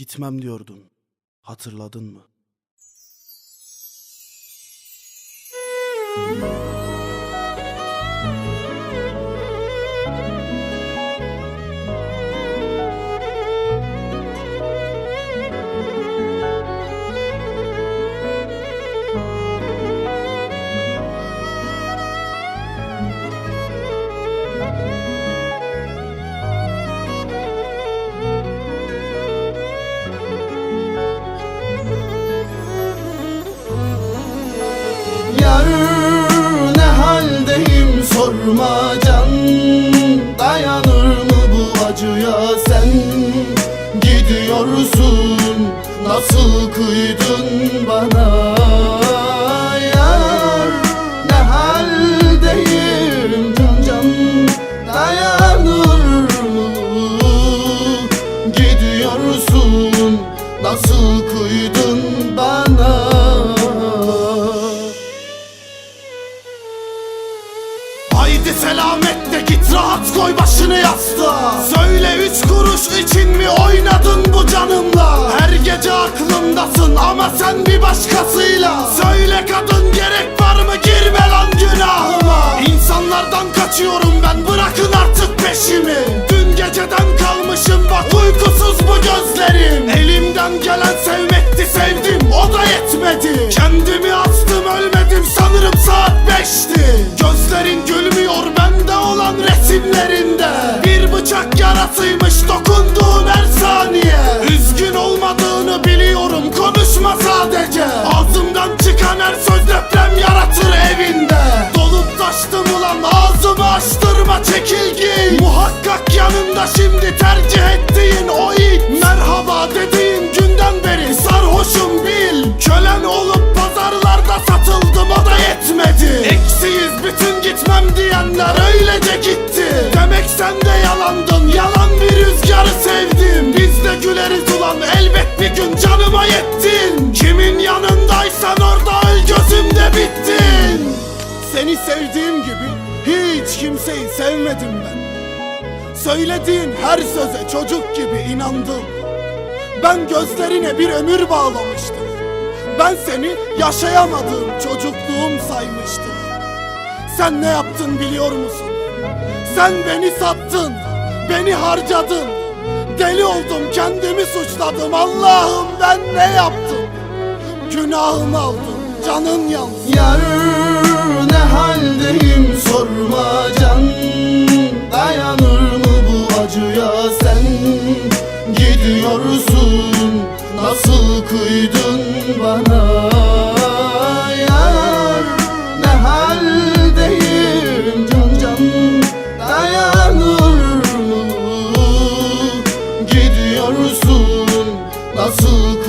Gitmem diyordun. Hatırladın mı? Sorma can Dayanır mı bu acıya sen? Gidiyorsun nasıl kıydın bana? Yar ne haldeyim can can? Dayanır mı Gidiyorsun nasıl kıydın Haydi selametle git rahat koy başını yastığa. Söyle üç kuruş için mi oynadın bu canımla? Her gece aklımdasın ama sen bir başkasıyla. Söyle kadın gerek var mı? Girme lan günahıma. İnsanlardan kaçıyorum ben bırakın artık peşimi. Dün geceden kalmışım bak uykusuz bu gözlerim. Elimden gelen sevmekti sevdim o da yetmedi saat beşti. Gözlerin gülmüyor bende olan resimlerinde. Bir bıçak yarasıymış dokunduğun her saniye. Üzgün olmadığını biliyorum konuşma sadece. Ağzımdan çıkan her söz deprem yaratır evinde. Dolup taştım ulan ağzımı açtırma çekilgi. Muhakkak yanında şimdi tercih ettiğin o it. Merhaba dediğin Eksiyiz bütün gitmem diyenler öylece gitti. Demek sen de yalandın yalan bir rüzgarı sevdim. Biz de güleriz ulan elbet bir gün canıma yettin. Kimin yanındaysan orada öl gözümde bittin. Seni sevdiğim gibi hiç kimseyi sevmedim ben. Söylediğin her söze çocuk gibi inandım. Ben gözlerine bir ömür bağlamıştım. Ben seni yaşayamadığım çocukluğum saymıştım Sen ne yaptın biliyor musun? Sen beni sattın, beni harcadın. Deli oldum kendimi suçladım. Allah'ım ben ne yaptım? Günahımı aldım, canın yansın. Yar ne haldeyim sorma can. Dayanır mı bu acıya sen? Gidiyorsun nasıl kıydın bana nasıl